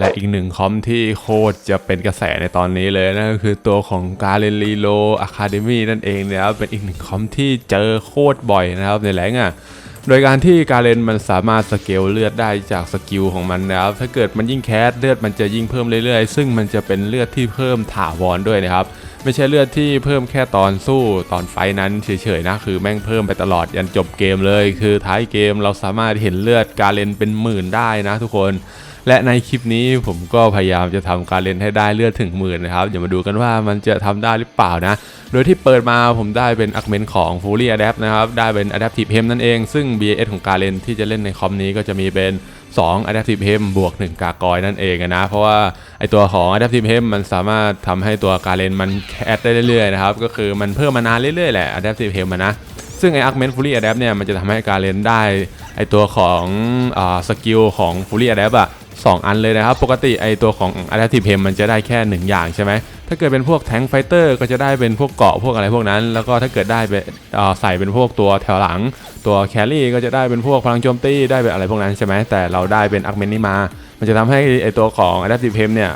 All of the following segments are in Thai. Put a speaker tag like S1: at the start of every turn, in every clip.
S1: และอีกหนึ่งคอมที่โคตรจะเป็นกระแสในตอนนี้เลยนั่นก็คือตัวของกาเรนลีโลอะคาเดมี่นั่นเองนะครับเป็นอีกหนึ่งคอมที่เจอโคตรบ่อยนะครับในแรงอะโดยการที่การเรนมันสามารถสเกลเลือดได้จากสกิลของมันนะครับ ถ้าเกิดมันยิ่งแคสเลือดมันจะยิ่งเพิ่มเรื่อยๆ ซึ่งมันจะเป็นเลือดที่เพิ่มถาวรด้วยนะครับ ไม่ใช่เลือดที่เพิ่มแค่ตอนสู้ตอนไฟนั้นเฉยๆนะคือแม่งเพิ่มไปตลอดยันจบเกมเลย คือท้ายเกมเราสามารถเห็นเลือดการเรนเป็นหมื่นได้นะทุกคน และในคลิปนี้ผมก็พยายามจะทำการเล่นให้ได้เลือดถึงหมื่นนะครับเดี๋ยวมาดูกันว่ามันจะทำได้หรือเปล่านะ โดยที่เปิดมาผมได้เป็นอักเมนของ Fully Adapt นะครับได้เป็น Adaptive Hem นั่นเอง ซึ่ง BAS ของการเล่นที่จะเล่นในคอมนี้ก็จะมีเป็น 2 Adaptive Hem บวก 1 กากอยนั่นเองนะ เพราะว่าไอตัวของ Adaptive Hem มันสามารถทำให้ตัวการเล่นมันแคสได้เรื่อยๆนะครับก็คือมันเพิ่มมานานเรื่อยๆแหละ Adaptive Hem นะซึ่งไอ Augment Fully Adapt เนี่ยมันจะทำให้การเล่นได้ไอตัวของอสกิลของ Fully Adapt อะ งอันเลยนะครับ ปกติไอตัวของ Adaptive Hem มันจะได้แค่ 1 อย่างใช่ไหม ถ้าเกิดเป็นพวกแทงไฟเตอร์ก็จะได้เป็นพวกเกาะพวกอะไรพวกนั้น แล้วก็ถ้าเกิดได้ไปใส่เป็นพวกตัวแถวหลัง ตัวแครี่ก็จะได้เป็นพวกพลังโจมตีได้เป็นอะไรพวกนั้นใช่ไหมแต่เราได้เป็น Augment นี้มา มันจะทำให้ไอตัวของ Adaptive Hem เนี่ย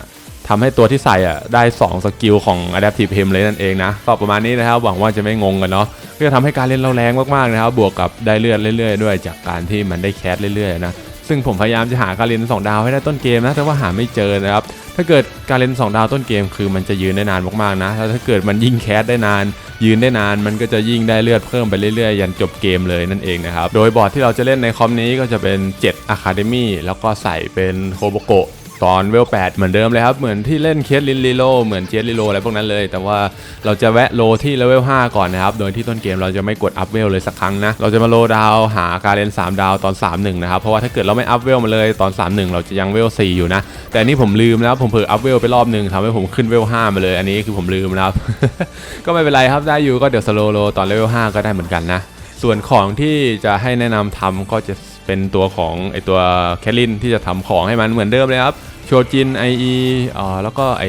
S1: ทำให้ตัวที่ใส่อะได้2สกิลของ Adaptive Hem เลยนั่นเองนะก็ประมาณนี้นะครับหวังว่าจะไม่งงกันเนาะก็จะทำให้การเล่นเราแรงมากๆนะครับบวกกับได้เลือดเรื่อยๆด้วย จากการที่มันได้แคสเรื่อยๆนะ ซึ่งผมพยายามจะหาการเล่น2ดาวให้ได้ต้นเกมนะ แต่ว่าหาไม่เจอนะครับ ถ้าเกิดการเล่น2ดาวต้นเกมคือมันจะยืนได้นานมากๆนะ แล้วถ้าเกิดมันยิ่งแคสได้นาน ยืนได้นาน มันก็จะยิ่งได้เลือดเพิ่มไปเรื่อยๆ ยันจบเกมเลยนั่นเองนะครับ โดยบอร์ดที่เราจะเล่นในคอมนี้ก็จะเป็น 7 Academy แล้วก็ใส่เป็นโคโบโก ตอนเวล8เหมือนเดิมเลยครับ เหมือนที่เล่นเคสลินลีโลเหมือนเจสลิโลอะไรพวกนั้นเลย แต่ว่าเราจะแวะโลที่เลเวล5ก่อนนะครับ โดยที่ต้นเกมเราจะไม่กดอัพเวลเลยสักครั้งนะ เราจะมาโลดาวหาการเล่น3 ดาวตอน 3-1 นะครับ เพราะว่าถ้าเกิดเราไม่อัพเวลมาเลยตอน 3-1 เราจะยังเวล4อยู่นะ แต่อันนี้ผมลืมแล้วผมเผลออัพเวลไปรอบหนึ่งทำให้ผมขึ้นเวล5มาเลย อันนี้คือผมลืมนะครับ ก็ไม่เป็นไรครับได้อยู่ก็เดี๋ยวสโลโลตอนเลเวล5ก็ได้เหมือนกันนะส่วนของที่จะให้แนะนำทำก็จะ เป็นตัวของไอตัวแคลินที่จะทำของให้มันเหมือนเดิมเลยครับโชจิน IE อ่าแล้วก็ไอ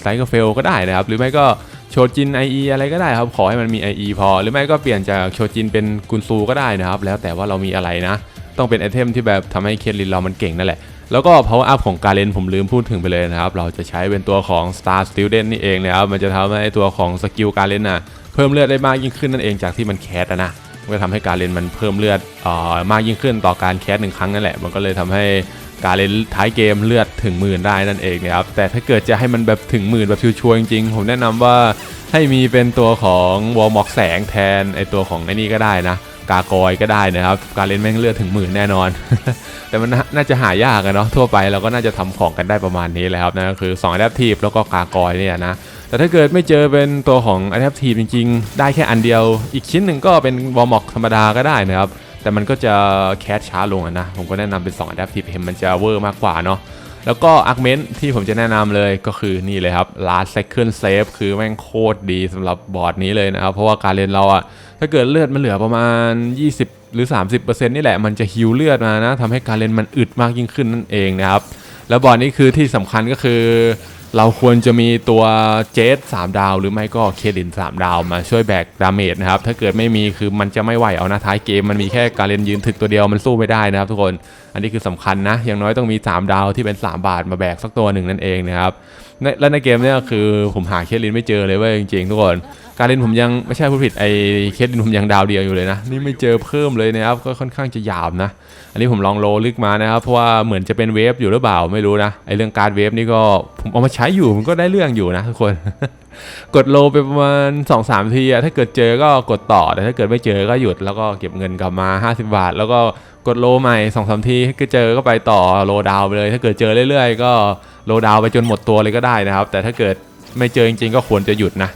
S1: ไซเคิลเฟลก็ได้นะครับ หรือไม่ก็โชจิน IE อะไรก็ได้ครับ ขอให้มันมี IE พอ หรือไม่ก็เปลี่ยนจากโชจินเป็นกุนซูก็ได้นะครับ แล้วแต่ว่าเรามีอะไรนะ ต้องเป็นไอเทมที่แบบทำให้เคลินเรามันเก่งนั่นแหละ แล้วก็ power up ของการเลนผมลืมพูดถึงไปเลยนะครับ เราจะใช้เป็นตัวของ star student นี่เองนะครับ มันจะทำให้ตัวของสกิลการเลนน่ะเพิ่มเลือดได้มากยิ่งขึ้นนั่นเองจากที่มันแคสนะ ก็ทำให้การเล่นมันเพิ่มเลือดออมากยิ่งขึ้นต่อการแคสหนึ่งครั้งนั่นแหละ มันก็เลยทำให้การเล่นท้ายเกมเลือดถึงหมื่นได้นั่นเองนะครับ แต่ถ้าเกิดจะให้มันแบบถึงหมื่นแบบชัวร์จริงๆ ผมแนะนำว่าให้มีเป็นตัวของวอลม็อกแสงแทนไอตัวของไอ้นี่ก็ได้นะ กากอยก็ได้นะครับ การเล่นแม่งเลือดถึงหมื่นแน่นอน แต่มันน่าจะหายากอะเนาะทั่วไปเราก็น่าจะทำของกันได้ประมาณนี้แหละครับนั่นก็คือ2 Adaptive แล้วก็กากอยเนี่ยนะแต่ถ้าเกิดไม่เจอเป็นตัวของ Adaptive จริง ๆ ได้แค่อันเดียว อีกชิ้นหนึ่งก็เป็นวอร์มอกธรรมดาก็ได้นะครับแต่มันก็จะแคสช้าลงนะ ผมก็แนะนำเป็น 2 Adaptive เห็นมันจะเวอร์มากกว่าเนาะ แล้วก็อาร์เมนที่ผมจะแนะนำเลยก็คือนี่เลยครับ last second save คือแม่งโคตรดีสำหรับบอร์ดนี้เลยนะครับ เพราะว่าการเล่นเราอะ ถ้าเกิดเลือดมันเหลือประมาณ 20 หรือ 30%นี่แหละมันจะฮิวเลือดมานะทำให้การเล่นมันอึดมากยิ่งขึ้นนั่นเองนะครับ แล้วบอร์ดนี้คือที่สำคัญก็คือ เราควรจะมีตัวเจส3ดาว หรือไม่ก็เคดิน 3 ดาวมาช่วยแบกดาเมจนะครับ ถ้าเกิดไม่มีคือมันจะไม่ไหวเอานะท้ายเกมมันมีแค่การเล่นยืนถึกตัวเดียวมันสู้ไม่ได้นะครับ ทุกคนอันนี้คือสำคัญนะอย่างน้อยต้องมี 3 ดาวที่เป็น 3 บาทมาแบกสักตัวหนึ่งนั่นเองนะครับและในเกมเนี้คือผมหาเคสลินไม่เจอเลยเว้ยจริงๆทุกคน การเล่นผมยังไม่ใช่ผู้ผิดไอเคสลินผมยังดาวเดียวอยู่เลยนะนี่ไม่เจอเพิ่มเลยนะครับก็ค่อนข้างจะหยาบนะ อันนี้ผมลองโลลึกมานะครับเพราะว่าเหมือนจะเป็นเวฟอยู่หรือเปล่าไม่รู้นะไอเรื่องการเวฟนี่ก็ผมเอามาใช้อยู่มันก็ได้เรื่องอยู่นะทุกคน กดโลไปประมาณ2อสามทีอะถ้าเกิดเจอก็กดต่อแต่ถ้าเกิดไม่เจอก็หยุดแล้วก็เก็บเงินกลับมา 50 บาท แล้วก็กดโลใหม่2อสามทีถ้าเกิดเจอก็ไปต่อโลดาวไปเลย ถ้าเกิดเจอเรื่อยๆ ก็โลดาวไปจนหมดตัวเลยก็ได้นะครับ แต่ถ้าเกิดไม่เจอจริงๆ ก็ควรจะหยุดนะ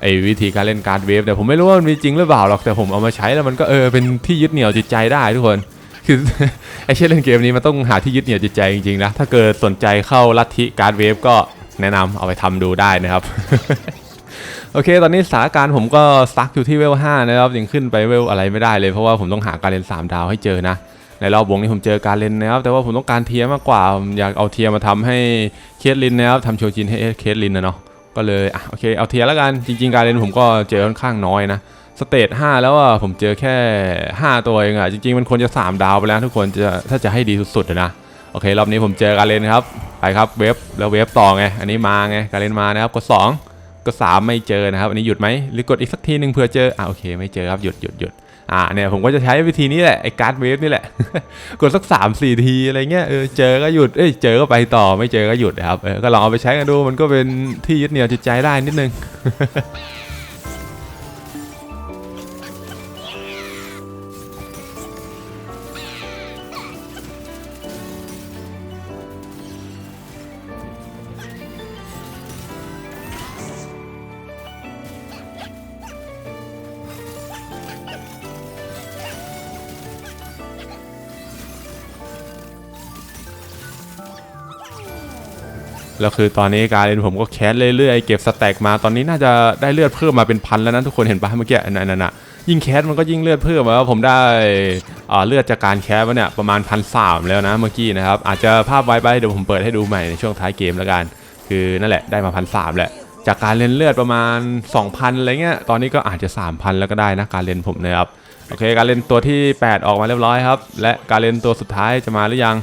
S1: ไอ้วิธีการเล่นการ์ดเวฟแต่ผมไม่รู้ว่ามันมีจริงหรือเปล่าหรอกแต่ผมเอามาใช้แล้วมันก็เออเป็นที่ยึดเหนี่ยวจิตใจได้ทุกคนคือไอ้เช่นเล่นเกมนี้มันต้องหาที่ยึดเหนี่ยวจิตใจจริงๆนะถ้าเกิดสนใจเข้าลัทธิการ์ดเวฟก็แนะนำเอาไปทำดูได้นะครับ โอเค ตอนนี้สถานการณ์ผมก็สตั๊กอยู่ที่เวล5นะครับยังขึ้นไปเวลอะไรไม่ได้เลยเพราะว่าผมต้องหาการเล่น3ดาวให้เจอนะในรอบวงนี้ผมเจอการเล่นนะครับ แต่ว่าผมต้องการเทียมากกว่าอยากเอาเทียมาทำให้เคสลินนะครับทำโชจินให้เคสลินนะเนาะ ก็เลยอะโอเคเอาเทียร์แล้วกันจริงๆการเล่นผมก็เจอค่อนข้างน้อยนะสเตจ5แล้วอะผมเจอแค่ 5 ตัวเองอะจริงๆมันควรจะ 3 ดาวไปแล้วทุกคนจะถ้าจะให้ดีสุดๆนะโอเครอบนี้ผมเจอการเลนครับไปครับเวฟแล้วเวฟต่อไงอันนี้มาไงการเลนมานะครับกด2กด3ไม่เจอนะครับอันนี้หยุดไหมหรือกดอีกสักทีหนึ่งเผื่อเจออ่าโอเคไม่เจอครับหยุดหยุดหยุด อ่าเนี่ยผมก็จะใช้วิธีนี้แหละไอ้การ์ดเวฟนี่แหละ กดสัก 3 4 ทีอะไรเงี้ยเออเจอก็หยุดเอ้ยเจอก็ไปต่อไม่เจอก็หยุดนะครับเออก็ลองเอาไปใช้กันดูมันก็เป็นที่ยึดเหนี่ยวจิตใจได้นิดนึง แล้วคือตอนนี้การเล่นผมก็แคสเรื่อยๆเก็บสแต็กมาตอนนี้น่าจะได้เลือดเพิ่มมาเป็นพันแล้วนะทุกคนเห็นปะเมื่อกี้นั่นน่ะยิ่งแคสมันก็ยิ่งเลือดเพิ่มแล้วผมได้เลือดจากการแคสมาเนี่ยประมาณพันสามแล้วนะเมื่อกี้นะครับอาจจะภาพไว้ไปเดี๋ยวผมเปิดให้ดูใหม่ในช่วงท้ายเกมแล้วกัน คือนั่นแหละได้มาพันสามแหละจากการเล่นเลือดประมาณ 2,000อะไรเงี้ยตอนนี้ก็อาจจะ 3,000 แล้วก็ได้นะการเล่นผมนะครับโอเคการเล่นตัวที่ 8 ออกมาเรียบร้อยครับ และการเล่นตัวสุดท้ายจะมาหรือยัง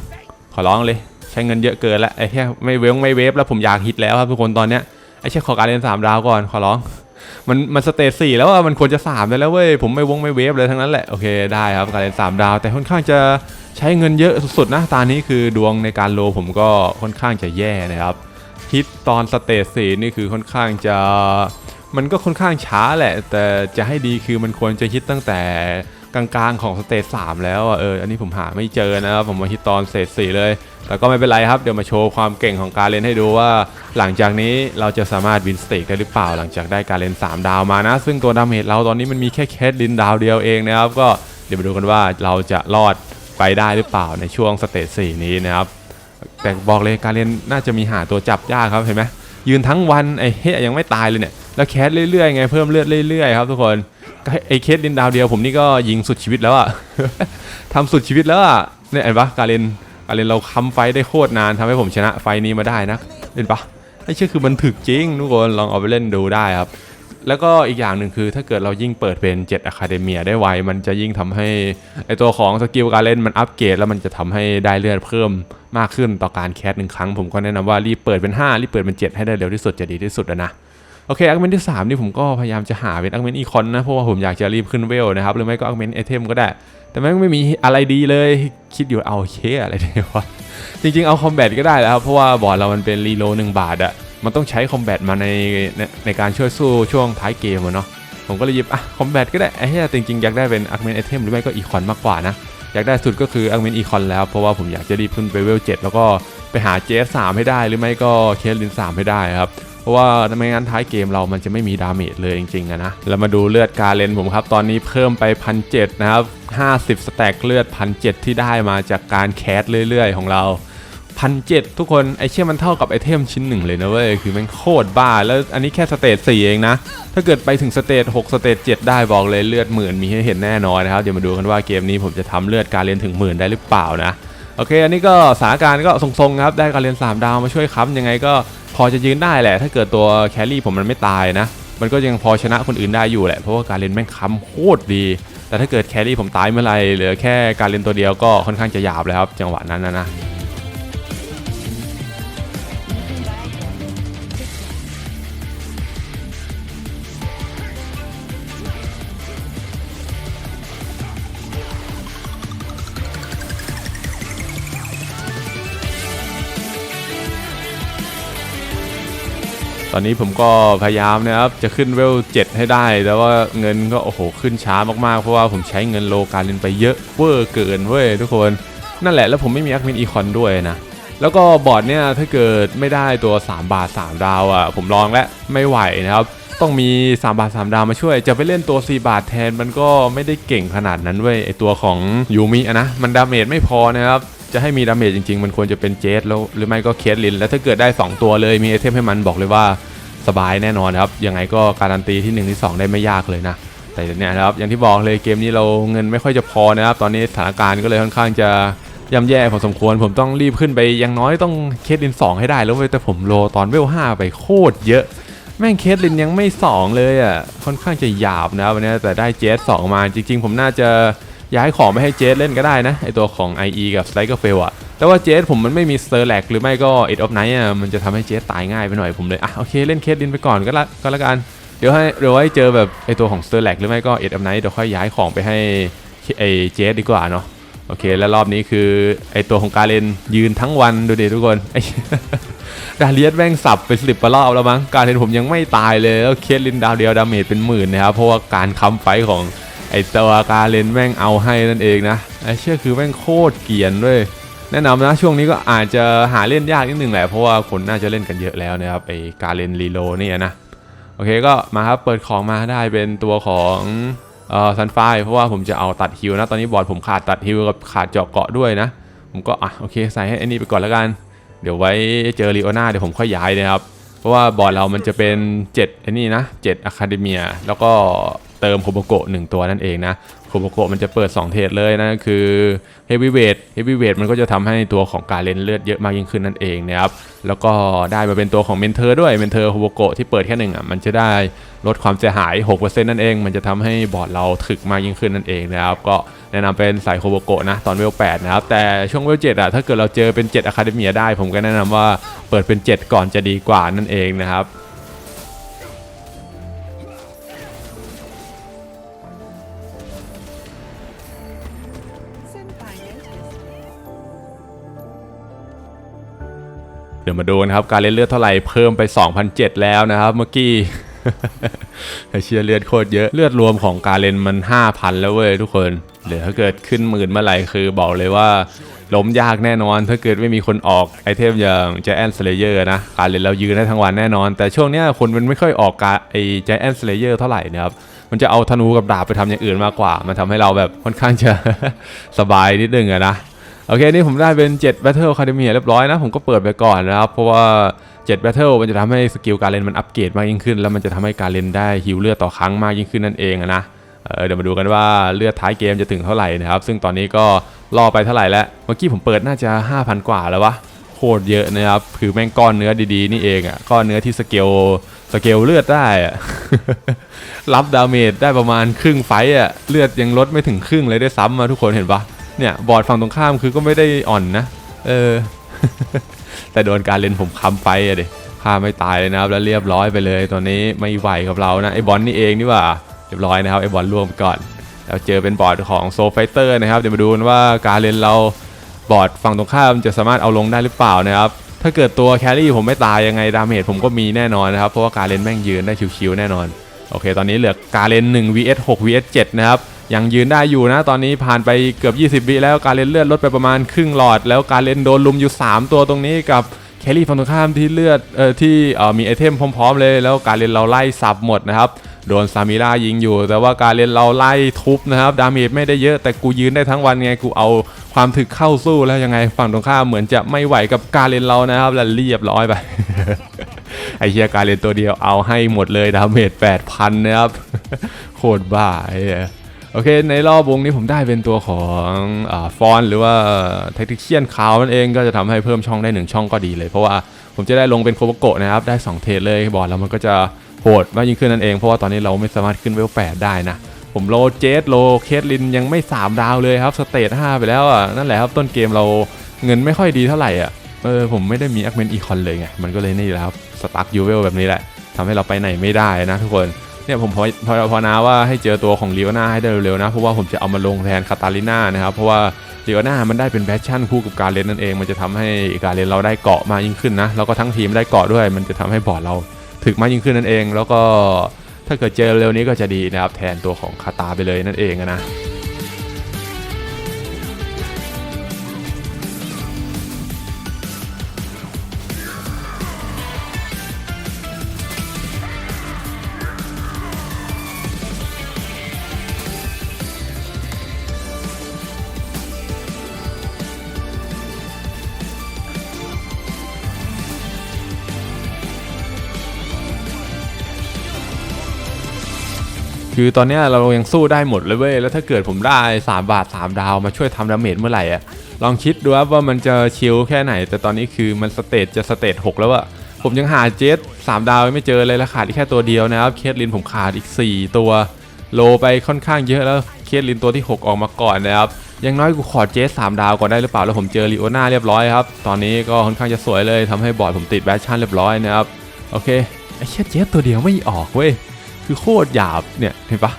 S1: ขอร้องเลย ช้เงินเยอะเกินแล้วไอ้แค่ไม่เวฟไม่เวฟแล้วผมอยากฮิตแล้วครับทุกคนตอนเนี้ยไอ้แค่ขอการเล่น3ดาวก่อนขอร้อง มันมันสเตจสี่แล้วอะมันควรจะ3ได้แล้วเว้ยผมไม่วงไม่เวฟเลยทั้งนั้นแหละโอเคได้ครับการเล่น3ดาว แต่ค่อนข้างจะใช้เงินเยอะสุดๆนะตอนนี้คือดวงในการโลผมก็ค่อนข้างจะแย่นะครับฮิตตอนสเตจสี่นี่คือค่อนข้างจะมันก็ค่อนข้างช้าแหละ แต่จะให้ดีคือมันควรจะฮิตตั้งแต่ กลางๆของสเตจสามแล้วอะเอออันนี้ผมหาไม่เจอนะครับผมมาฮิตตอนสเตจสี่เลย แต่ก็ไม่เป็นไรครับ เดี๋ยวมาโชว์ความเก่งของการเล่นให้ดูว่า หลังจากนี้เราจะสามารถวินสเต็กได้หรือเปล่าหลังจากได้การเล่น3 ดาวมานะ ซึ่งตัวดาเมจเราตอนนี้มันมีแค่แคทลินดาวเดียวเองนะครับก็เดี๋ยวมาดูกันว่าเราจะรอดไปได้หรือเปล่าในช่วงสเตจสี่นี้นะครับแต่บอกเลยการเล่นน่าจะมีหาตัวจับยากครับเห็นไหมยืนทั้งวันไอ้เฮ้ยยังไม่ตายเลยเนี่ยแล้วแคสเรื่อยๆไงเพิ่มเลือดเรื่อยๆครับทุกคน ไอเคสดินดาวเดียวผมนี่ก็ยิงสุดชีวิตแล้วอะ ทำสุดชีวิตแล้วอะเนี่ยเห็นปะกาเลนกาเลนเราค้ำไฟได้โคตรนานทำให้ผมชนะไฟนี้มาได้นะเห็นปะไอเชื่อคือมันถึกจริงทุกคนลองเอาไปเล่นดูได้ครับ แล้วก็อีกอย่างหนึ่งคือถ้าเกิดเรายิ่งเปิดเป็น7 Academia ได้ไว มันจะยิ่งทำให้ไอตัวของสกิลการเล่นมันอัปเกรดแล้วมันจะทำให้ได้เลือดเพิ่มมากขึ้นต่อการแคสหนึ่งครั้ง ผมก็แนะนำว่ารีบเปิดเป็น 5 รีบเปิดเป็น 7 ให้ได้เร็วที่สุดจะดีที่สุดอะนะ โอเคอักเมนที่ 3 นี่ผมก็พยายามจะหาเป็นอักเมนอีคอนนะ เพราะว่าผมอยากจะรีบขึ้นเวลนะครับ หรือไม่ก็อักเมนไอเทมก็ได้ แต่แม่งไม่มีอะไรดีเลยคิดอยู่เอาเคอะไรเนี่ยวะจริงๆเอาคอมแบทก็ได้แล้วครับ เพราะว่าบอร์ดเรามันเป็นรีโลหนึ่งบาทอะมันต้องใช้คอมแบทมาในในในการช่วยสู้ช่วงท้ายเกมอะเนาะผมก็เลยหยิบอะคอมแบทก็ได้ไอ้เหี้ยจริงๆอยากได้เป็นอาร์เมนไอเทมหรือไม่ก็อีคอนมากกว่านะอยากได้สุดก็คืออาร์เมนอีคอนแล้ว เพราะว่าผมอยากจะรีบขึ้นไปเวล7แล้วก็ไปหาเจสสามให้ได้หรือไม่ก็เคสลิน3ให้ได้ครับ ราะว่าไม่งั้นท้ายเกมเรามันจะไม่มีดาเมจเลยจริงๆอะนะแล้วมาดูเลือดกาเลนผมครับ ตอนนี้เพิ่มไปพันเนะครับ 50 สแต็กเลือดพันเที่ได้มาจากการแคสเรื่อยๆ ของเราพันเทุกคนไอเชี่ยมันเท่ากับไอเทมชิ้นหนึ่งเลยนะเว้ย คือมันโคตรบ้า แล้วอันนี้แค่สเตจ4เองนะ ถ้าเกิดไปถึงสเตจ6สเตจ7ได้บอกเลยเลือดหมื่นมีให้เห็นแน่นอนนะครับ เดี๋ยวมาดูกันว่าเกมนี้ผมจะทำเลือดการเรียนถึงหมื่นได้หรือเปล่านะ โอเค อันนี้ก็สถานการณ์ก็ทรงๆครับ ได้การเรียน 3 ดาวมาช่วยค้ำยังไงก็พอจะยืนได้แหละ ถ้าเกิดตัวแครี่ผมมันไม่ตายนะ มันก็ยังพอชนะคนอื่นได้อยู่แหละ เพราะว่าการเรียนแม่งค้ำโคตรดี แต่ถ้าเกิดแครี่ผมตายเมื่อไหรเหลือแค่การเรียนตัวเดียวก็ค่อนข้างจะหยาบเลยครับ จังหวะนั้นนะนะ ตอนนี้ผมก็พยายามนะครับจะขึ้นเวล7ให้ได้ แต่ว่าเงินก็โอ้โหขึ้นช้ามากๆ เพราะว่าผมใช้เงินโลการเล่นไปเยอะเวอร์เกินเว้ยทุกคนนั่นแหละแล้วผมไม่มีอัคมินอีคอนด้วยนะแล้วก็บอร์ดเนี่ยถ้าเกิดไม่ได้ตัว 3 บาท 3 ดาวอะ่ะผมลองแล้วไม่ไหวนะครับ ต้องมี 3 บาท 3 ดาวมาช่วย จะไปเล่นตัว 4 บาทแทนมันก็ไม่ได้เก่งขนาดนั้นเว้ยไอตัวของยูมิอะนะมันดาเมจไม่พอนะครับ จะให้มีดาเมจจริงๆ มันควรจะเป็นเจสแล้วหรือไม่ก็เคสลิน แล้วถ้าเกิดได้ 2 ตัวเลยมีไอเทมให้มันบอกเลยว่าสบายแน่นอนครับ ยังไงก็การันตีที่ 1 ที่ 2 ได้ไม่ยากเลยนะ แต่เนี่ยนะครับ อย่างที่บอกเลยเกมนี้เราเงินไม่ค่อยจะพอนะครับ ตอนนี้สถานการณ์ก็เลยค่อนข้างจะย่ำแย่พอสมควร ผมต้องรีบขึ้นไปยังน้อยต้องเคสลิน 2 ให้ได้แล้วเว้ยแต่ผมโลตอนเวล5ไปโคตรเยอะแม่งเคสลินยังไม่ 2 เลยอะค่อนข้างจะหยาบนะวันนี้แต่ได้เจส2มาจริง ๆ ผมน่าจะ ย้ายของไม่ให้เจสเล่นก็ได้นะไอตัวของ IE กับ s l i เ e r f a i l อะแต่ว่าเจสผมมันไม่มีสเตอร์แลกหรือไม่ก็เอ็ดออฟไนท์อะมันจะทำให้เจสตายง่ายไปหน่อยผมเลยอะโอเคเล่นเคสลินไปก่อนก็ละก็แล้วกันเดี๋ยวให้เดี๋ยวให้เจอแบบไอตัวของสเตอร์แลกหรือไม่ก็เอ็ดออฟไนท์เดี๋ยวค่อยย้ายของไปให้ไอเจสดีกว่าเนาะโอเคแล้วรอบนี้คือไอตัวของการเลนยืนทั้งวันดูดิทุกคนไอดาเลียสแม่งสับไปสิบรอบแล้วมั้งการเลนผมยังไม่ตายเลยแล้วเคสลินดาวเดียวดาเมจเป็นหมื่นนะครับเพราะว่าการค้ำไฟของ ไอตัวกาเลนแม่งเอาให้นั่นเองนะไอเชื่อคือแม่งโคตรเกียนด้วยแนะนำนะช่วงนี้ก็อาจจะหาเล่นยากนิดนึงแหละเพราะว่าคนน่าจะเล่นกันเยอะแล้วนะครับไอการเลนรีโลเนี่ยนะโอเคก็มาครับเปิดของมาได้เป็นตัวของเอ่อซันไฟเพราะว่าผมจะเอาตัดฮิวนะตอนนี้บอร์ดผมขาดตัดฮิวกับขาดเจาะเกาะด้วยนะ ผมก็อะโอเคใส่ให้ไอ้นี่ไปก่อนแล้วกัน เดี๋ยวไว้เจอรีโอนาเดี๋ยวผมค่อยย้ายนะครับ เพราะว่าบอร์ดเรามันจะเป็น7ไอ้นี่นะ7อะคาเดเมียแล้วก็ เติมโคโบโกะหนึ่งตัวนั่นเองนะโคโบโกะมันจะเปิด 2 เทรดเลยนะคือเฮฟวีเวทเฮฟวีเวทมันก็จะทำให้ตัวของการเลนเลือดเยอะมากยิ่งขึ้นนั่นเองนะครับแล้วก็ได้มาเป็นตัวของเมนเทอร์ด้วยเมนเทอร์โคโบโกะที่เปิดแค่หนึ่งอะมันจะได้ลดความเสียหาย 6%นั่นเอง มันจะทำให้บอร์ดเราถึกมากยิ่งขึ้นนั่นเองนะครับก็แนะนำเป็นสายโคโบโกะนะตอนเวล8นะครับแต่ช่วงเวล7อะถ้าเกิดเราเจอเป็น7อะคาเดเมียได้ ผมก็แนะนำว่าเปิดเป็น 7 ก่อนจะดีกว่านั่นเองนะครับ ดี๋ยวมาดูนะครับ การเล่นเลือดเท่าไหร่เพิ่มไป 2,007แล้วนะครับ เมื่อกี้ไอเชียเลือดโคตรเยอะเลือดรวมของการเล่นมัน 5,000 แล้วเว้ยทุกคนเดี๋ยวถ้าเกิดขึ้นหมื่นเมื่อไหร่คือบอกเลยว่าล้มยากแน่นอน ถ้าเกิดไม่มีคนออกไอเทมอย่างจ a อนสเลเยอร์นะการเล่นเรายืนได้ทั้งวันแน่นอน แต่ช่วงเนี้ยคนมันไม่ค่อยออกการไอจ a อนสเลเยอร์เท่าไหร่นะครับมันจะเอาธนูกับดาบไปทำอย่างอื่นมากกว่า มันทำให้เราแบบค่อนข้างจะสบายนิดนึงอะนะ โอเค นี่ผมได้เป็น 7 Battle Academy เรียบร้อยนะ ผมก็เปิดไปก่อนนะครับ เพราะว่า 7 Battle มันจะทำให้สกิลการเล่นมันอัปเกรดมากยิ่งขึ้น แล้วมันจะทำให้การเล่นได้ฮิวเลือดต่อครั้งมากยิ่งขึ้นนั่นเองนะเเดี๋ยวมาดูกันว่าเลือดท้ายเกมจะถึงเท่าไหร่นะครับ ซึ่งตอนนี้ก็รอไปเท่าไหร่แล้ว เมื่อกี้ผมเปิดน่าจะ 5,000 กว่าแล้ววะ โคตรเยอะนะครับ คือแม่งก้อนเนื้อดีๆ นี่เองอะก้อนเนื้อที่สเกลสเกลเลือดได้อะรับดาเมจได้ประมาณครึ่งไฟต์อะเลือดยังลดไม่ถึงครึ่งเลยได้ซ้ำมาทุกคนเห็นปะ เนี่ยบอร์ดฝั่งตรงข้ามคือก็ไม่ได้อ่อนนะ เออ แต่โดนการเล่นผมค้ำไปอะเด็ฆ่าไม่ตายเลยนะครับแล้วเรียบร้อยไปเลยตอนนี้ไม่ไหวกับเรานะไอ้บอลนี่เองนี่ว่าเรียบร้อยนะครับไอ้บอลล่วงไปก่อนแล้วเจอเป็นบอร์ดของโซไฟเตอร์นะครับเดี๋ยวมาดูว่าการเล่นเราบอร์ดฝั่งตรงข้ามจะสามารถเอาลงได้หรือเปล่านะครับถ้าเกิดตัวแครี่ผมไม่ตายยังไงดาเมจผมก็มีแน่นอนนะครับเพราะว่าการเล่นแม่งยืนได้ชิวๆแน่นอนโอเค ตอนนี้เหลือการเล่น1 vs 6 vs 7นะครับ ยังยืนได้อยู่นะ ตอนนี้ผ่านไปเกือบ 20วิแล้วการเล่นเลือดลดไปประมาณครึ่งหลอด แล้วการเล่นโดนลุมอยู่ 3 ตัวตรงนี้กับแคลรี่ฝั่งตรงข้ามที่เลือดเอ่อที่เอ่อมีไอเทมพร้อมๆเลย แล้วการเล่นเราไล่สับหมดนะครับโดนซามิล่ายิงอยู่ แต่ว่าการเล่นเราไล่ทุบนะครับดาเมจไม่ได้เยอะแต่กูยืนได้ทั้งวันไงกูเอาความถึกเข้าสู้แล้วยังไงฝั่งตรงข้ามเหมือนจะไม่ไหวกับการเล่นเรานะครับแล้วเรียบร้อยไปไอเชียการเล่นตัวเดียวเอาให้หมดเลยดาเมจ8,000นะครับโคตรบ้าไอ้ โอเคในรอบวงนี้ผมได้เป็นตัวของอฟอนหรือว่าเทคนิเชียนคาวนั่นเองก็จะทำให้เพิ่มช่องได้ 1 ช่องก็ดีเลย เพราะว่าผมจะได้ลงเป็นโคโบโกะนะครับ ได้ 2 เทรดเลยบอร์ดแล้วมันก็จะโหดมากยิ่งขึ้นนั่นเอง เพราะว่าตอนนี้เราไม่สามารถขึ้นเวล8ได้นะ ผมโลเจสโลเคสลินยังไม่ 3 ดาวเลยครับ สเตท5ไปแล้วอะนั่นแหละครับต้นเกมเราเงินไม่ค่อยดีเท่าไหร่อะเออผมไม่ได้มีอักเมนอีคอนเลยไงมันก็เลยนี่แหละครับสตั๊กยูเวลแบบนี้แหละทำให้เราไปไหนไม่ได้นะทุกคน เนี่ยผมพอพอพอนาว่าให้เจอตัวของลีโอนาให้ได้เร็วๆนะเพราะว่าผมจะเอามาลงแทนคาตาลิน่านะครับเพราะว่าลีโอนามันได้เป็นแบชชั่นคู่กับการเลนนั่นเอง มันจะทำให้การเลนเราได้เกาะมากยิ่งขึ้นนะแล้วก็ทั้งทีมได้เกาะด้วย มันจะทำให้บอร์ดเราถึกมากยิ่งขึ้นนั่นเอง แล้วก็ถ้าเกิดเจอเร็วนี้ก็จะดีนะครับแทนตัวของคาตาไปเลยนั่นเองนะ คือตอนนี้เรายังสู้ได้หมดเลยเว้ย แล้วถ้าเกิดผมได้ 3 บาท 3 ดาวมาช่วยทำดาเมจเมื่อไหร่อะลองคิดดูว่ามันจะชิลแค่ไหน แต่ตอนนี้คือมันสเตจจะสเตจ6แล้วอะผมยังหาเจส3ดาวไม่เจอเลยแล้วขาดอีกแค่ตัวเดียวนะครับ เคสลินผมขาดอีก 4 ตัว โลไปค่อนข้างเยอะแล้วเคสลินตัวที่ 6 ออกมาก่อนนะครับย่างน้อยกูขอเจสสามดาวก่อนได้หรือเปล่าแล้วผมเจอลีโอนาเรียบร้อยครับ ตอนนี้ก็ค่อนข้างจะสวยเลยทำให้บอร์ดผมติดแบชชั่นเรียบร้อยนะครับ โอเคไอ้เชี่ยเจสตัวเดียวไม่ออกเว้ย คือโคตรหยาบเนี่ยเห็นปะ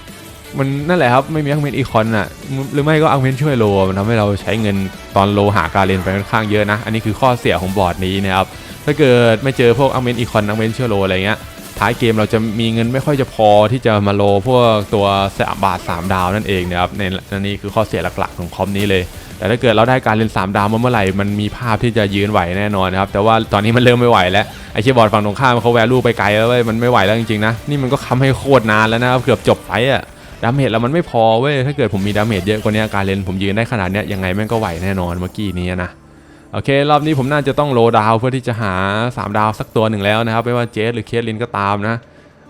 S1: มันนั่นแหละครับไม่มีอังเมนอีคอนอะหรือไม่ก็อังเมนช่วยโลมันทำให้เราใช้เงินตอนโลหาการเลนไปค่อนข้างเยอะนะ อันนี้คือข้อเสียของบอร์ดนี้นะครับถ้าเกิดไม่เจอพวกอังเมนอีคอนอังเมนช่วยโลอะไรเงี้ยท้ายเกมเราจะมีเงินไม่ค่อยจะพอที่จะมาโลพวกตัวสามบาท 3 ดาวนั่นเองนะครับในนนี่คือข้อเสียหลักๆของคอมนี้เลย แต่ถ้าเกิดเราได้การเล่น3ดาวมาเมื่อไหร่มันมีภาพที่จะยืนไหวแน่นอนนะครับแต่ว่าตอนนี้มันเริ่มไม่ไหวแล้วไอเชียบอร์ดฝั่งตรงข้ามเขาแวลูไปไกลแล้วเว้ยมันไม่ไหวแล้วจริงๆนะนี่มันก็ค้ำให้โคตรนานแล้วนะครับเกือบจบไฟอะดาเมจเรามันไม่พอเว้ยถ้าเกิดผมมีดาเมจเยอะกว่านี้การเล่นผมยืนได้ขนาดเนี้ยยังไงแม่งก็ไหวแน่นอนเมื่อกี้นี้นะโอเค รอบนี้ผมน่าจะต้องโลดาวเพื่อที่จะหา 3 ดาวสักตัวหนึ่งแล้วนะครับไม่ว่าเจสหรือเคสลินก็ตามนะ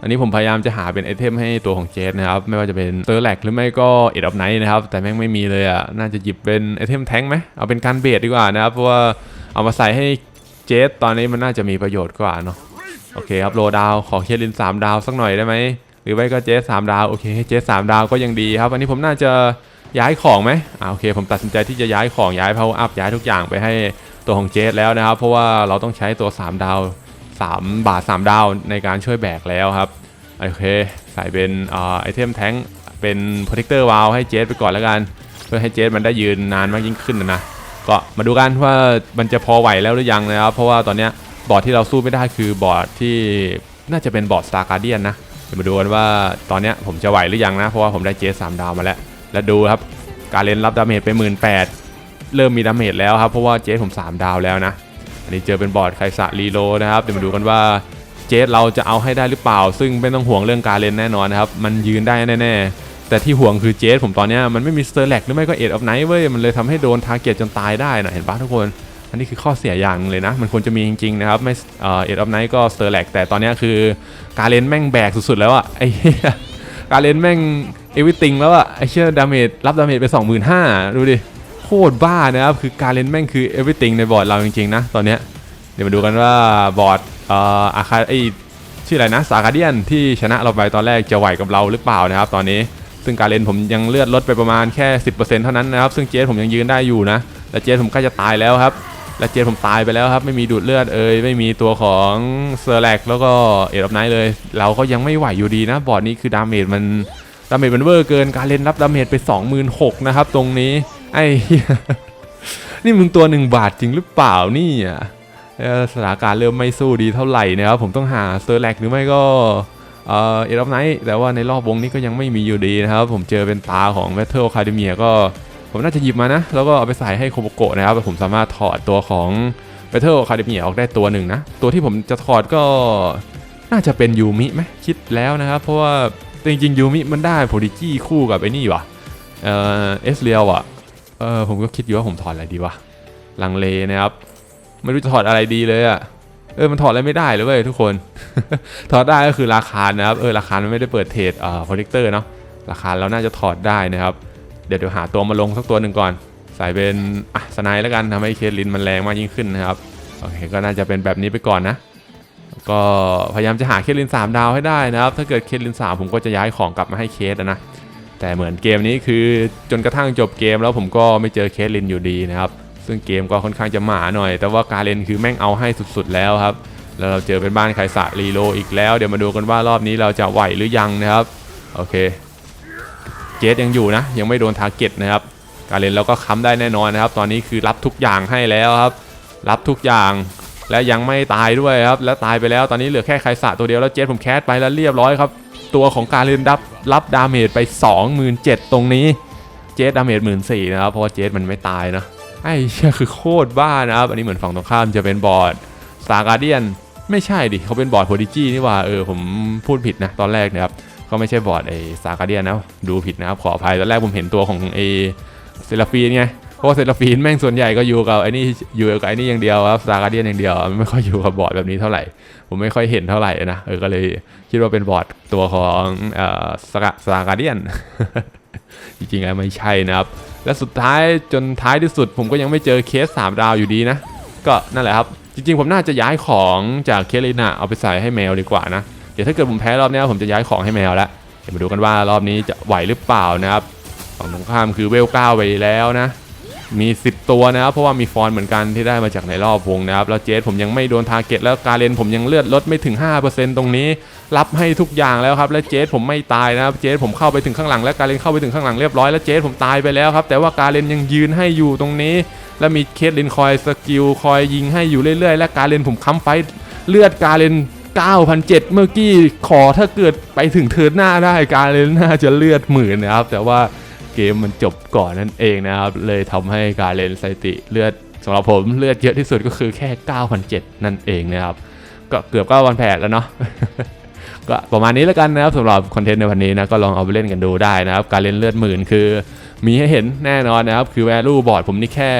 S1: อันนี้ผมพยายามจะหาเป็นไอเทมให้ตัวของเจสนะครับ ไม่ว่าจะเป็นเตอร์แลกหรือไม่ก็เอ็ดออฟไนท์นะครับ แต่แม่งไม่มีเลยอะ น่าจะหยิบเป็นไอเทมแท้งไหมเอาเป็นการเบสดีกว่านะครับ เพราะว่าเอามาใส่ให้เจสตอนนี้มันน่าจะมีประโยชน์กว่าเนาะ โอเคครับโลดาวขอเคสลิน 3 ดาวสักหน่อยได้ไหม หรือไม่ก็เจสสามดาว โอเคเจสสามดาวก็ยังดีครับ อันนี้ผมน่าจะย้ายของไหมอ่าโอเค ผมตัดสินใจที่จะย้ายของย้าย power up ย้ายทุกอย่างไปให้ตัวของเจสแล้วนะครับ เพราะว่าเราต้องใช้ตัว 3 ดาว 3 บาท 3 ดาวในการช่วยแบกแล้วครับ โอเค ใส่เป็นอไอเทมแท้งเป็น protector valve ให้เจสไปก่อนแล้วกัน เพื่อให้เจสมันได้ยืนนานมากยิ่งขึ้นนะนะ ก็มาดูกันว่ามันจะพอไหวแล้วหรือยังนะครับ เพราะว่าตอนนี้บอร์ดที่เราสู้ไม่ได้คือบอร์ดที่น่าจะเป็นบอร์ด Star Guardian นะเดี๋ยวมาดูกันว่าตอนนี้ผมจะไหวหรือยังนะ เพราะว่าผมได้เจสามดาวมาแล้ว แล้วดูครับ การเล่นรับดาเมจไปหมื่นแปดเริ่มมีดาเมจแล้วครับ เพราะว่าเจสผม 3 ดาวแล้วนะ อันนี้เจอเป็นบอร์ดไคสะรีโลนะครับ เดี๋ยวมาดูกันว่าเจสเราจะเอาให้ได้หรือเปล่า ซึ่งไม่ต้องห่วงเรื่องการเล่นแน่นอนนะครับ มันยืนได้แน่ๆ แต่ที่ห่วงคือเจสผมตอนนี้มันไม่มีสเตอร์แลกหรือไม่ก็เอ็ดออฟไนท์เว้ย มันเลยทำให้โดนทาร์เก็ตจนตายได้นะเห็นปะทุกคน อันนี้คือข้อเสียอย่างเลยนะ มันควรจะมีจริงๆนะครับ ไม่เออดออฟไนท์ก็สเตอร์แลกแต่ตอนนี้คือการเล่นแม่งแบกสุดๆแล้วอะไอ้การเล่นแม่งเอวิติงแล้วอะไอ้เชื่อดาเมจรับดาเมจไป 25,000ดูดิ คตรบ้านะครับ คือการเล่นแม่งคือ everything ในบอร์ดเราจริงๆนะตอนเนี้ยเดี๋ยวมาดูกันว่าบอร์ดเอ่ออาคาไอชื่ออะไรนะสากาเดียนที่ชนะเราไปตอนแรกจะไหวกับเราหรือเปล่านะครับ ตอนนี้ซึ่งการเล่นผมยังเลือดลดไปประมาณแค่ 10%เท่านั้นนะครับ ซึ่งเจสผมยังยืนได้อยู่นะและเจสผมใกล้จะตายแล้วครับและเจสผมตายไปแล้วครับ ไม่มีดูดเลือดเอ่ยไม่มีตัวของเซอร์แลกแล้วก็เอ็ดออฟไนท์เลย เราก็ยังไม่ไหวอยู่ดีนะ บอร์ดนี้คือดาเมจมันดาเมจมันเวอร์เกินการเล่นรับดาเมจไป 26,000นะครับตรงนี้ ไอ้นี่มึงตัวหนึ่งบาทจริงหรือเปล่านี่อะสถานการณ์เริ่มไม่สู้ดีเท่าไหร่นะครับผมต้องหาเซอร์แลกหรือไม่ก็เออเอรอฟไนท์แต่ว่าในรอบวงนี้ก็ยังไม่มีอยู่ดีนะครับ ผมเจอเป็นตาของ Battle Academia ก็ผมน่าจะหยิบมานะ แล้วก็เอาไปใส่ให้โคโบโกะนะครับ ผมสามารถถอดตัวของ Battle Academia ออกได้ตัวหนึ่งนะ ตัวที่ผมจะถอดก็น่าจะเป็นยูมิไหมคิดแล้วนะครับ เพราะว่าจริงๆยูมิมันได้โพดิจี้คู่กับไอ้นี่วะเอสเรียลอะ เออผมก็คิดอยู่ว่าผมถอดอะไรดีวะลังเลนะครับไม่รู้จะถอดอะไรดีเลยอะ่ะเออมันถอดอะไรไม่ได้เลยเว้ยทุกคน ถอดได้ก็คือราคานะครับเออราคามันไม่ได้เปิดเทรดเอ่าโปรเจคเตอร์เนาะราคาเราน่าจะถอดได้นะครับ เดี๋ยวเดี๋ยวหาตัวมาลงสักตัวหนึ่งก่อน ใส่เป็นอะสไนด์แล้วกันทำให้เคสลินมันแรงมากยิ่งขึ้นนะครับโอเคก็น่าจะเป็นแบบนี้ไปก่อนนะก็พยายามจะหาเคสลิน3 ดาวให้ได้นะครับ ถ้าเกิดเคสลิน3ผมก็จะย้ายของกลับมาให้เคสนะ แต่เหมือนเกมนี้คือจนกระทั่งจบเกมแล้วผมก็ไม่เจอเคสลินอยู่ดีนะครับ ซึ่งเกมก็ค่อนข้างจะหมาหน่อย แต่ว่าการเลนคือแม่งเอาให้สุดๆแล้วครับ แล้วเราเจอเป็นบ้านไคสะรีโลอีกแล้ว เดี๋ยวมาดูกันว่ารอบนี้เราจะไหวหรือยังนะครับ โอเค เจสยังอยู่นะ ยังไม่โดนทาร์เก็ตนะครับ การเลนเราก็ค้ำได้แน่นอนนะครับ ตอนนี้คือรับทุกอย่างให้แล้วครับ รับทุกอย่าง และยังไม่ตายด้วยครับ และตายไปแล้วตอนนี้เหลือแค่ไคสะตัวเดียวแล้วเจสผมแคสไปแล้วเรียบร้อยครับ ตัวของการเล่นรับรับดาเมจไป 27,000 ตรงนี้ เจสดาเมจหมื่นสี่นะครับเพราะว่าเจสมันไม่ตายนะไอ้เชี่ยคือโคตรบ้านะครับ อันนี้เหมือนฝั่งตรงข้ามจะเป็นบอร์ดสาการเดียนไม่ใช่ดิเขาเป็นบอร์ดโพดิจีนี่ว่าเออผมพูดผิดนะตอนแรกนะครับเขาไม่ใช่บอร์ดไอ้สาการเดียนนะดูผิดนะครับขออภัยตอนแรกผมเห็นตัวของไอ้เซราฟีนไง เพราะว่าเซราฟีนแม่งส่วนใหญ่ก็อยู่กับไอ้นี่อยู่กับไอ้นี่อย่างเดียวครับสาการเดียนอย่างเดียว ไม่ค่อยอยู่กับบอร์ดแบบนี้เท่าไหร่ ผมไม่ค่อยเห็นเท่าไหร่นะเออก็เลยคิดว่าเป็นบอร์ดตัวของเอ่อสาการเดียนจริงๆแล้วไม่ใช่นะครับ และสุดท้ายจนท้ายที่สุด ผมก็ยังไม่เจอเคส 3 ดาวอยู่ดีนะ ก็นั่นแหละครับ จริงๆ ผมน่าจะย้ายของจากเคสลินาเอาไปใส่ให้แมวดีกว่านะ เดี๋ยวถ้าเกิดผมแพ้รอบนี้ผมจะย้ายของให้แมวแล้วเดี๋ยวมาดูกันว่ารอบนี้จะไหวหรือเปล่านะครับฝั่งตรงข้ามคือเวลเก้าไปแล้วนะ มี 10 ตัวนะครับ เพราะว่ามีฟอนเหมือนกันที่ได้มาจากในรอบวงนะครับ แล้วเจสผมยังไม่โดนทาร์เก็ตแล้วการเลนผมยังเลือดลดไม่ถึง 5%ตรงนี้ รับให้ทุกอย่างแล้วครับ และเจสผมไม่ตายนะครับ เจสผมเข้าไปถึงข้างหลัง และการเลนเข้าไปถึงข้างหลังเรียบร้อย แล้วเจสผมตายไปแล้วครับ แต่ว่าการเลนยังยืนให้อยู่ตรงนี้ แล้วมีเคสลินคอยสกิลคอยยิงให้อยู่เรื่อยๆ และการเลนผมค้ำไฟเลือดการเลน9,007เมื่อกี้ขอถ้าเกิดไปถึงเทิร์นหน้าได้การเลนน่าจะเลือดหมื่นนะครับ แต่ว่า เกมมันจบก่อนนั่นเองนะครับ เลยทำให้การเลนสถิติเลือดสำหรับผมเลือดเยอะที่สุดก็คือแค่9,007นั่นเองนะครับ ก็เกือบ9วันแผดแล้วเนาะก็ประมาณนี้แล้วกันนะครับสำหรับคอนเทนต์ในวันนี้นะก็ลองเอาไปเล่นกันดูได้นะครับ การเล่นเลือดหมื่นคือมีให้เห็นแน่นอนนะครับ คือ value บอร์ดผมนี่แค่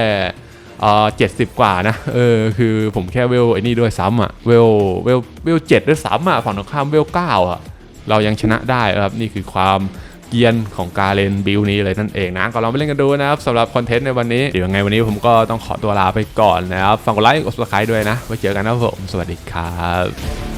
S1: เอ่อเจ็ดสิบกว่านะเออคือผมแค่เวลไอ้นี่ด้วยซ้ำอะเวลเวลเวลเจ็ดด้วยซ้ำอะฝั่งตรงข้ามเวลเก้าอะเรายังชนะได้ครับนี่คือความ เกียนของกาเลนบิลนี้เลยนั่นเองนะก็ลองไปเล่นกันดูนะครับสำหรับคอนเทนต์ในวันนี้เดี๋ยวยังไงวันนี้ผมก็ต้องขอตัวลาไปก่อนนะครับฝากกดไลค์กดซับสไครต์ด้วยนะไว้เจอกันนะครับผมสวัสดีครับ